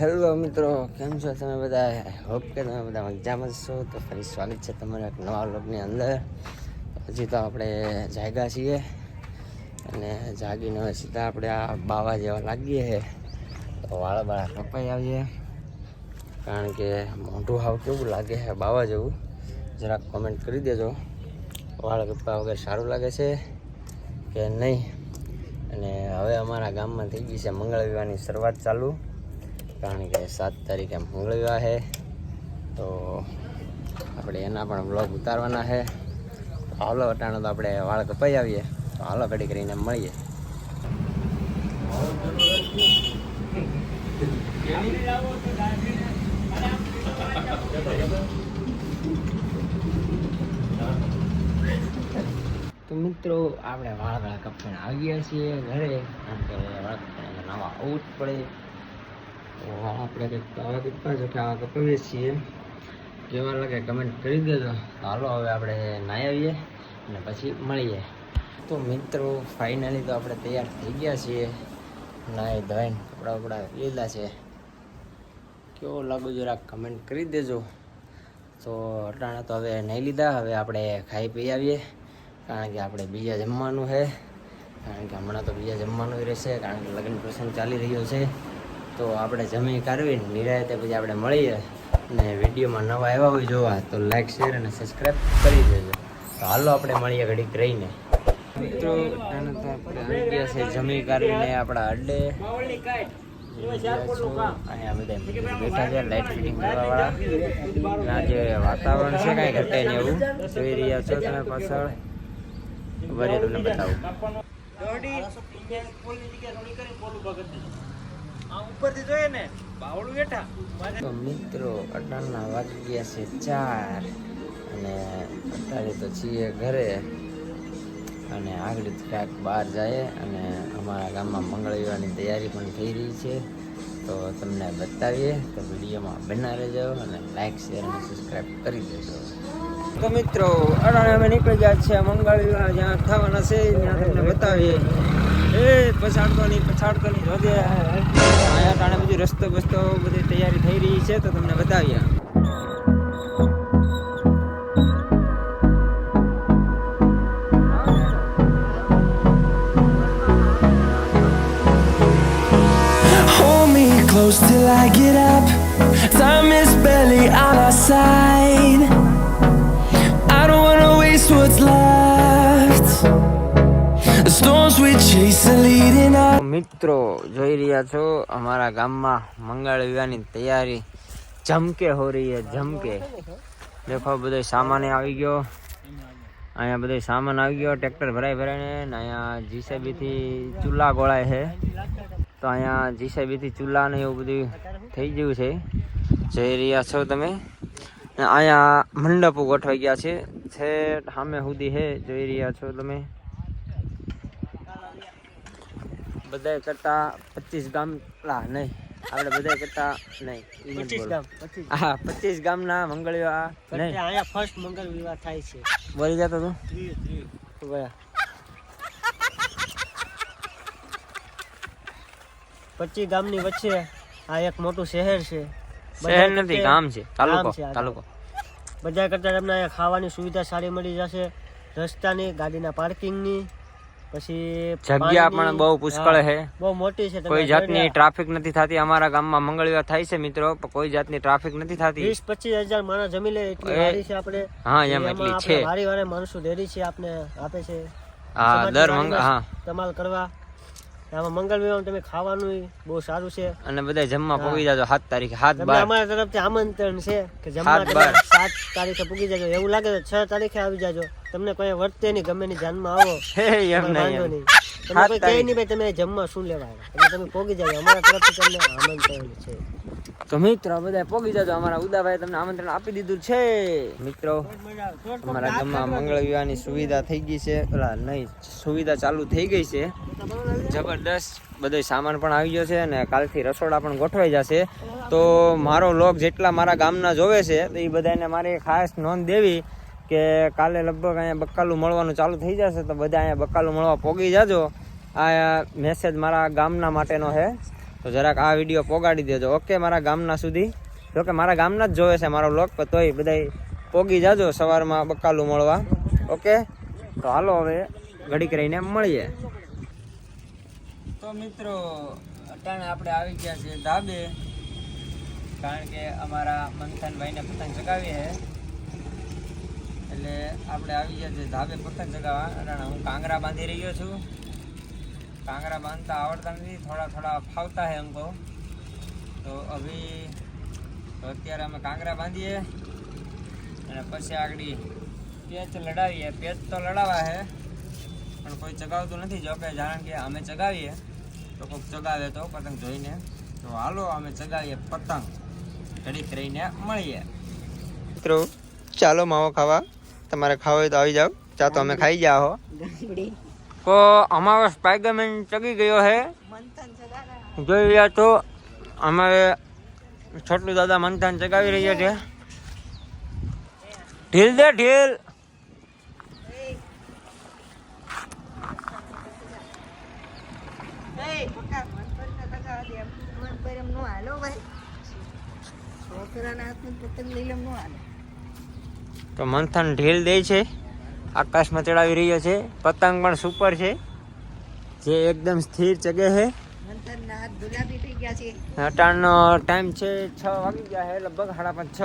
Hello મિત્રો, કેમ છો તમે બધા? હોપ કે તમે બધા મજામાં છો. તો ફરી સ્વાગત છે તમારા એક નવા વ્લોગની અંદર. હજી તો આપણે જાગ્યા છીએ અને જાગીને હવે સીધા આપણે આ બાવા જેવા લાગીએ છે તો વાળા બાળા કપાઈ આવીએ. કારણ કે મોઢું હાવ કેવું લાગે છે બાવા જેવું. જરાક કોમેન્ટ કરી દેજો. વાળ કપા વગર સારું લાગે છે કે નહીં? અને હવે અમારા ગામમાં થઈ ગઈ છે મંગળ વિવાહની શરૂઆત ચાલુ. કારણ કે સાત તારીખે મંગળ વિવાહ છે. તો આપણે એના પણ બ્લોગ ઉતારવાના છે. હાલો, અટાણે તો આપણે વાળ કપાઈ આવીએ. તો હાલો, ઘડી કરીને મળીએ. તો મિત્રો, આપણે વાળ વાળા આવ્યા આવી છીએ ઘરે. કારણ કે વાળ કપાઈને નવા આવવું જ પડે. આપણે કંઈક આવા છે કે આવા કપાવીએ છીએ. કેવા લાગે કમેન્ટ કરી દેજો. હાલો, હવે આપણે નાહી આવીએ અને પછી મળીએ. તો મિત્રો ફાઇનલી તો આપણે તૈયાર થઈ ગયા છીએ. નાહી, ધોઈને કપડાં બપડા લીધા છે. કેવો લાગુ જરાક કમેન્ટ કરી દેજો. તો અટાણા તો હવે નહીં લીધા. હવે આપણે ખાઈ પી આવીએ. કારણ કે આપણે બીજા જમવાનું છે. કારણ કે હમણાં તો બીજા જમવાનું રહેશે. કારણ કે લગ્ન પ્રસંગ ચાલી રહ્યો છે. તો આપણે જમી કાઢવીને નિરાયતે પછી આપણે મળીએ અને વિડીયોમાં નવા આવ્યા હોય જોવા તો લાઈક શેર અને સબસ્ક્રાઈબ કરી દેજો તો હાલો આપણે મળીએ ઘડીક રહીને મિત્રો આવી છે જમી કાઢવીને આપણા અડ્ડે અહીંયા બધા બેઠા લાઇટ ફિટિંગ કરવાવાળા જે વાતાવરણ છે કાંઈ ઘટે ને એવું જોઈ રહ્યા પાછળ વરે તમને બતાવું તો મિત્રો અટાણના વાગી ગયા છે ચાર અને અત્યારે તો છીએ ઘરે અને આગળ ક્યાંક બહાર જાય અને અમારા ગામમાં મંગળ વિવાહની તૈયારી પણ થઈ રહી છે. તો તમને બતાવીએ તો વિડીયોમાં બના રહેજો અને લાઈક શેર અને સબસ્ક્રાઈબ કરી દેજો. તો મિત્રો અડાણે અમે નીકળી ગયા છે મંગળ વિવાહ જ્યાં થવાના છે ત્યાં તમને બતાવીએ. એ પછાડતો નહીં પછાડતો નહીં જોજે. અહીંયા ટાણે બધી રસ્તો બસ્તો બધી તૈયારી થઈ રહી છે તો તમને બતાવીએ Hold me close till I get up. Time is barely on our side. I don't wanna waste what's left. The storms we chase are leading us. મિત્રો, જોઈ રહ્યા છો, અમારા ગામમાં મંગળ વિવાહની તૈયારી જમકે હો રહી હે જમકે દેખો, બધો સામાન આવી ગયો. અહીંયા બધો સામાન આવી ગયો, ટ્રેક્ટર ભરાઈ ભરાઈને, ને અહીંયા જીસીબી થી ચૂલા ગોળાય છે. તો અહીંયા જીસીબી થી ચૂલા ને એવું બધું થઈ ગયું છે. જોઈ રહ્યા છો તમે? અહીંયા મંડપો ગોઠવાઈ ગયા છે. સામે સુધી છે, જોઈ રહ્યા છો તમે? બધા કરતા પચીસ ગામ લા નહીં આપણે બધા કરતા નહીં પચીસ. ગામ હા પચીસ ગામના વિવાહ નહીં. અહીંયા ફર્સ્ટ મંગળ વિવાહ થાય છે. બોલી જતો તું તો? ગયા પચીસ ગામની વચ્ચે આ એક મોટું શહેર છે. શહેર નથી ગામ છે તાલુકો તાલુકો. બધા કરતા તમને અહીંયા ખાવાની સુવિધા સારી મળી જશે. રસ્તાની ગાડીના પાર્કિંગની પછી જગ્યા પણ બહુ પુષ્કળ છે. બહુ મોટી છે કોઈ જાતની ટ્રાફિક નથી થતી અમારા ગામમાં મંગળવાર થાય છે મિત્રો કોઈ જાતની ટ્રાફિક નથી થતી. વીસ પચીસ હજાર માણસ જમી લે એટલી વાડી છે આપણે. હા એમ એટલી છે. વારે વારે માણસો ડેરી છે આપને આપે છે. હા દર મંગ હા. ધમાલ કરવા. આમાં મંગળ વિવાહ તમે ખાવાનું બહુ સારું છે. અને બધા જમવા પૂગી જાજો સાત તારીખે સાત બાર. અમારા તરફથી આમંત્રણ છે કે જમવા સાત સાત તારીખે પૂગી જાજો. એવું લાગે તો છ તારીખે આવી જાજો. તમને કોઈ વર્તે નહીં ગમે ની જાનમાં આવો. એમ નહીં તમને કોઈ કહે નહીં ભાઈ તમે જમવા શું લેવા આવ્યા? તમે પોગી જાવ અમારા તરફથી તમને આમંત્રણ છે. તો મિત્રો બધા પહોંચી જાજો. અમારા ઉદાભાઈ તમને આમંત્રણ આપી દીધું છે. મિત્રો અમારા ગામમાં મંગળ વિવાહની સુવિધા થઈ ગઈ છે. ઓલા નહીં સુવિધા ચાલુ થઈ ગઈ છે. જબરદસ્ત બધો સામાન પણ આવી ગયો છે અને કાલથી રસોડા પણ ગોઠવાઈ જશે. તો મારો લોક જેટલા મારા ગામના જોવે છે તો એ બધાને મારે ખાસ નોંધ દેવી કે કાલે લગભગ અહીંયા બકાલું મળવાનું ચાલુ થઈ જશે, તો બધા અહીંયા બકાલું મળવા પોગી જાજો. આ મેસેજ મારા ગામના માટેનો છે. તો જરાક આ વીડિયો પોગાડી દેજો. ઓકે, મારા ગામના સુધી. જોકે મારા ગામના જ જોવે છે મારો લોક તોય બધાય પોગી જાજો સવારમાં બકાલું મળવા. ઓકે? તો હાલો હવે ઘડીક રહીને મળીએ. તો મિત્રો, અટાણે આપણે આવી ગયા છીએ ધાબે. કારણ કે અમારા મંથનભાઈને પતંગ ચગાવી છે. એટલે આપણે આવી ગયા છે ધાબે પતંગ ચગાવવા. અને હું કાંગરા બાંધી રહ્યો છું. કાંગરા બાંધતા આવડતા નથી, થોડા થોડા ફાવતા હે અમકો તો અભી તો અત્યારે અમે કાંગરા બાંધીએ. અને પછી આગળ પેચ લડાવીએ. પેચ તો લડાવા હે, પણ કોઈ ચગાવતું નથી. જોકે જાણ કે અમે ચગાવીએ, તો કોઈક ચગાવે તો પતંગ જોઈને. તો હાલો, અમે ચગાવીએ પતંગ. ઘડીક રહીને મળીએ. મિત્રો, ચાલો માવો ખાવા. તમારે ખાવો હોય તો આવી જાઓ. ચા તો અમે ખાઈ ગયા હો. તો અમારો સ્પાઈડરમેન ચગી ગયો છે જોઈ રહ્યા તો અમારે છોટલું દાદા મંથન ચગાવી રહ્યા છે. ઢીલ દે ઢીલ. તો મંથન ઢીલ દે છે. આકાશમાં ચડાવી રહ્યો છે. પતંગ પણ સુપર છે. જે એકદમ સ્થિર ચગે છે. અટાણનો ટાઈમ છે છ વાગી ગયા છે લગભગ સાડા પાંચ છ.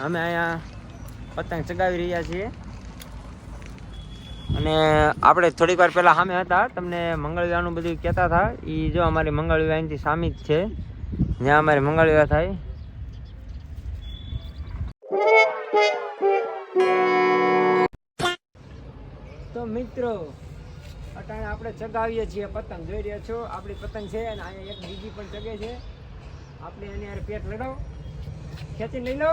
અમે અહીંયા પતંગ ચગાવી રહ્યા છીએ. અને આપણે થોડીક વાર પહેલાં સામે હતા. તમને મંગળવારનું બધું કહેતા હતા. એ જો અમારી મંગળવાર અહીંથી સામી જ છે. જ્યાં અમારી મંગળવાર થાય. તો મિત્રો અટાણે આપણે ચગાવીએ છીએ પતંગ. જોઈ રહ્યા છો, આપણી પતંગ છે અને અહીંયા એક બીજી પણ ચગે છે. આપણે એની યાર પેટ લડાવ ખેંચી લઈ લો.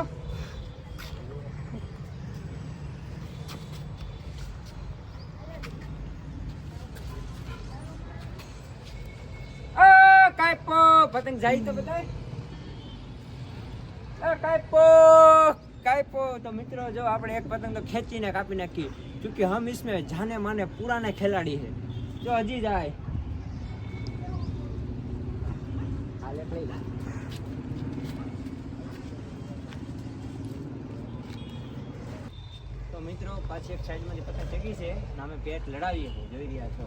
પતંગ જાય તો બધા કાપો કાયપો તો મિત્રો, જો આપણે એક પતંગ તો ખેંચીને કાપી નાખી क्योंकि हम इसमें जाने माने पुराने खिलाड़ी है जो हजी जाए હાલે play લા. તો મિત્રો પાછી એક સાઈડમાંથી પતંગ ચગી છે અને અમે પેટ લડાવીએ છીએ જોઈ રહ્યા છો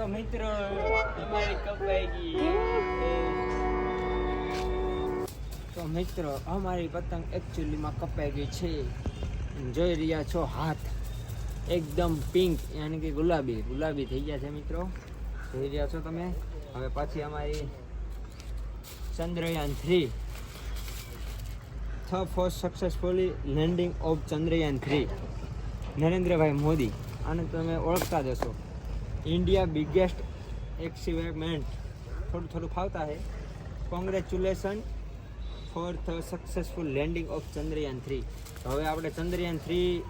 તો મિત્રો અમારી કપાઈ ગઈ તો મિત્રો અમારી પતંગ એકચ્યુઅલીમાં કપાઈ ગઈ છે. જોઈ રહ્યા છો હાથ. એકદમ પિંક યાની કે ગુલાબી. ગુલાબી થઈ ગયા છે મિત્રો. જોઈ રહ્યા છો તમે? હવે પાછી અમારી ચંદ્રયાન થ્રી થ first successfully landing of Chandrayaan three Narendrabhai Modi. આને તમે ઓળખતા જ હશો. ઇન્ડિયા બિગેસ્ટ એક્સિવમેન્ટ થોડું થોડું ફાવતા હે. Congratulation for the successful landing of Chandrayaan three હવે આપણે ચંદ્રયાન થ્રી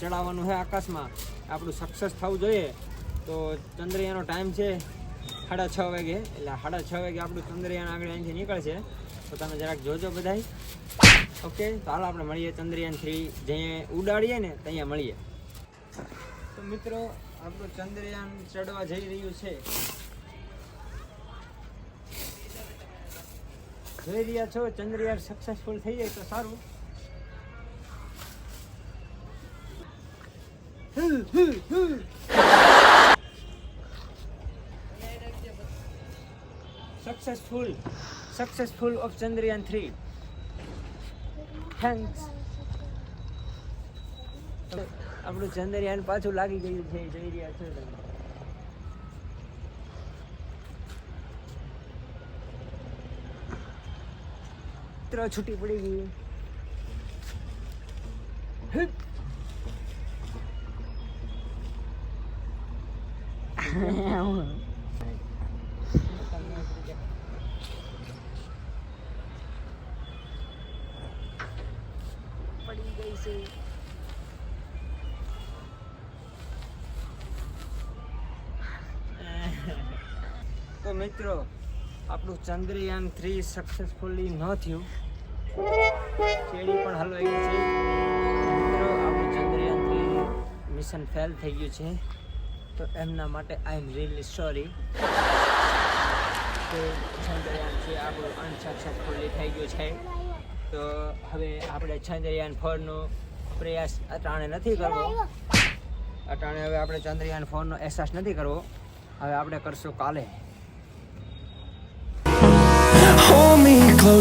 ચડાવવાનું છે આકાશમાં. આપણું સક્સેસ થવું જોઈએ. તો ચંદ્રયાનનો ટાઈમ છે સાડા છ વાગે. એટલે સાડા છ વાગે આપણું ચંદ્રયાન આગળ અહીંથી નીકળશે. તો તમે જરાક જોજો બધાય. ઓકે તો હાલ આપણે મળીએ ચંદ્રયાન થ્રી જ્યાં ઉડાડીએ ને, ત્યાં મળીએ. તો મિત્રો આપણું ચંદ્રયાન ચડવા જઈ રહ્યું છે. જોઈ રહ્યા છો, ચંદ્રયાન સક્સેસફુલ થઈ જાય તો સારું. Successful successful of Chandrayaan three thanks આપણું ચંદ્રયાન પાછું લાગી ગયું છે જઈ રહ્યા છો મિત્રો છૂટી પડી ગઈ ગઈ છે મિત્રો, આપણું ચંદ્રયાન થ્રી સક્સેસફુલી ન થયું. કેડી પણ હલવાઈ ગઈ છે. મિત્રો, આપણું ચંદ્રયાન થ્રી મિશન ફેલ થઈ ગયું છે. તો એમના માટે આઈ એમ રિયલી સોરી તો ચંદ્રયાન થ્રી આપણું અનસક્સેસફુલી થઈ ગયું છે. તો હવે આપણે ચંદ્રયાન ફોરનો પ્રયાસ અટાણે નથી કરવો. અટાણે હવે આપણે ચંદ્રયાન ફોરનો અહેસાસ નથી કરવો. હવે આપણે કરશું કાલે. Close